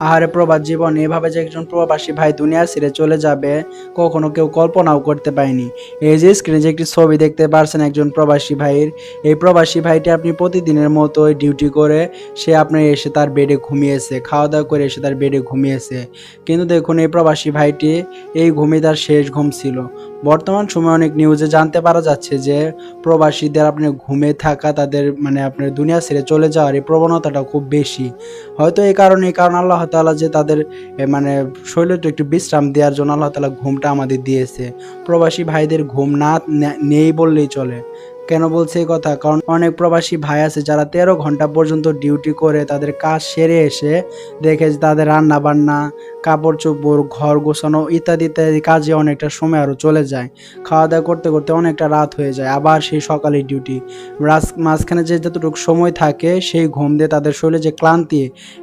আহারে প্রবাস জীবন, এভাবে যে একজন প্রবাসী ভাই দুনিয়া ছেড়ে চলে যাবে, কখনো কেউ কল্পনাও করতে পারেনি। এই যে স্ক্রিনে যে একটি ছবি দেখতে পারছেন একজন প্রবাসী ভাইয়ের, এই প্রবাসী ভাইটি আপনি প্রতিদিনের মতোই ডিউটি করে, সে আপনার এসে তার বেডে ঘুমিয়েছে খাওয়া দাওয়া করে এসে তার বেডে ঘুমিয়েছে। কিন্তু দেখুন এই প্রবাসী ভাইটি, এই ঘুমই তার শেষ ঘুম ছিল। বর্তমান সময়ে অনেক নিউজে জানতে পারা যাচ্ছে যে, প্রবাসীদের আপনার ঘুমে থাকা, তাদের মানে আপনার দুনিয়া ছেড়ে চলে যাওয়ার এই প্রবণতাটা খুব বেশি। হয়তো এই কারণে, এই কারণ আল্লাহ তাআলা যে তাদের মানে শরীরটা একটু বিশ্রাম দেওয়ার জন্য আল্লাহ তালা ঘুমটা আমাদের দিয়েছে। প্রবাসী ভাইদের ঘুম না, নেই বললেই চলে। কেন বলছে এই কথা? কারণ অনেক প্রবাসী ভাই আছে যারা তেরো ঘণ্টা পর্যন্ত ডিউটি করে তাদের কাজ সেরে এসে দেখে তাদের রান্না বান্না কাপড় চোপড়, ঘর গোছানো ইত্যাদি ইত্যাদি কাজে অনেকটা সময় আরও চলে যায়। খাওয়া দাওয়া করতে করতে অনেকটা রাত হয়ে যায়। আবার সেই সকালে ডিউটি। মাঝখানে যে যতটুকু সময় থাকে সেই ঘুম দিয়ে তাদের শরীরে যে ক্লান্তি,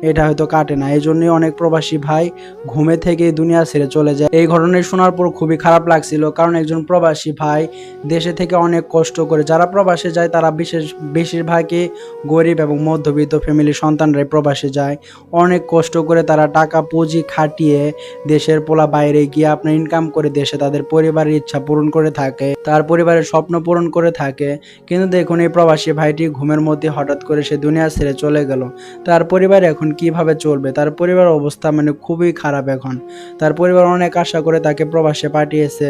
এটা হয়তো কাটে না। এই জন্যই অনেক প্রবাসী ভাই ঘুমে থেকে দুনিয়া ছেড়ে চলে যায়। এই ঘটনায় শোনার পর খুবই খারাপ লাগছিল, কারণ একজন প্রবাসী ভাই দেশে থেকে অনেক কষ্ট করে যারা প্রবাসে যায়, তারা বিশেষ, বেশিরভাগই গরিব এবং মধ্যবিত্ত ফ্যামিলির সন্তানরাই প্রবাসে যায়। অনেক কষ্ট করে তারা টাকা পুঁজি খাটিয়ে দেশের পোলা বাইরে গিয়ে আপনার ইনকাম করে দেশে তাদের পরিবারের ইচ্ছা পূরণ করে থাকে, তার পরিবারের স্বপ্ন পূরণ করে থাকে। কিন্তু দেখুন এই প্রবাসী ভাইটি ঘুমের মধ্যে হঠাৎ করে সে দুনিয়া ছেড়ে চলে গেল। তার পরিবার এখন কীভাবে চলবে? তার পরিবার অবস্থা মানে খুবই খারাপ এখন। তার পরিবার অনেক আশা করে তাকে প্রবাসে পাঠিয়েছে।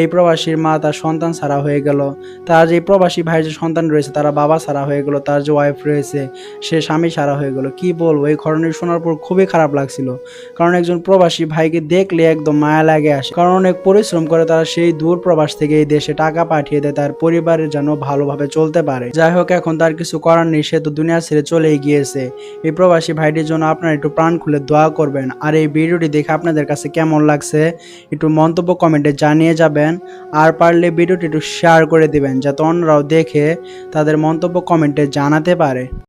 এই প্রবাসীর মা তার সন্তান ছাড়া হয়ে গেল। তার যে প্রবাসী ভাইয়ের যে সন্তান রয়েছে, তারা বাবা ছাড়া হয়ে গেল, তার যে ওয়াইফ রয়েছে, সে স্বামী ছাড়া হয়ে গেল। কি বলব? এই ঘটনা শোনার পর খুবই খারাপ লাগছিল। কারণ একজন প্রবাসী ভাইকে দেখলে একদম মায়া লাগে আসে। কারণ অনেক পরিশ্রম করে তারা সেই দূর প্রবাস থেকে এই দেশে টাকা পাঠিয়ে দেয়, তার পরিবারের যেন ভালোভাবে চলতে পারে। যাই হোক, এখন তার কিছু করার নেই, সে তো দুনিয়া ছেড়ে চলেই গিয়েছে। এই প্রবাসী ভাইটির জন্য আপনারা একটু প্রাণ খুলে দোয়া করবেন। আর এই ভিডিওটি দেখে আপনাদের কাছে কেমন লাগছে, একটু মন্তব্য কমেন্টে জানিয়ে যাবেন। আর পারলে ভিডিওটি একটু শেয়ার করে দিবেন, যাতে অন্যরাও দেখে তাদের মন্তব্য কমেন্টে জানাতে পারে।